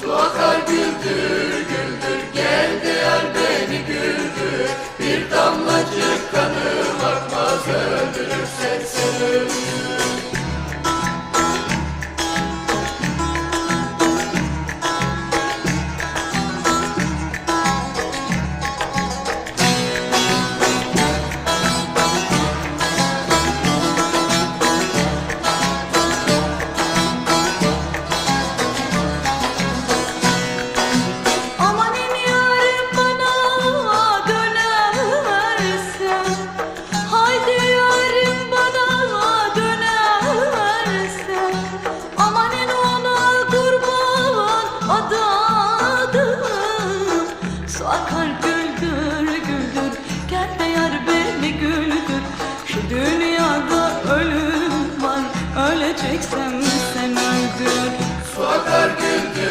Su akar güldür güldür geldi yar beni güldür. Bir damlacık kanım akmaz öldürürsen sen adadım Su akar güldür güldür Gel de beni güldür Şu dünyada ölüm var Öleceksen sen öldür.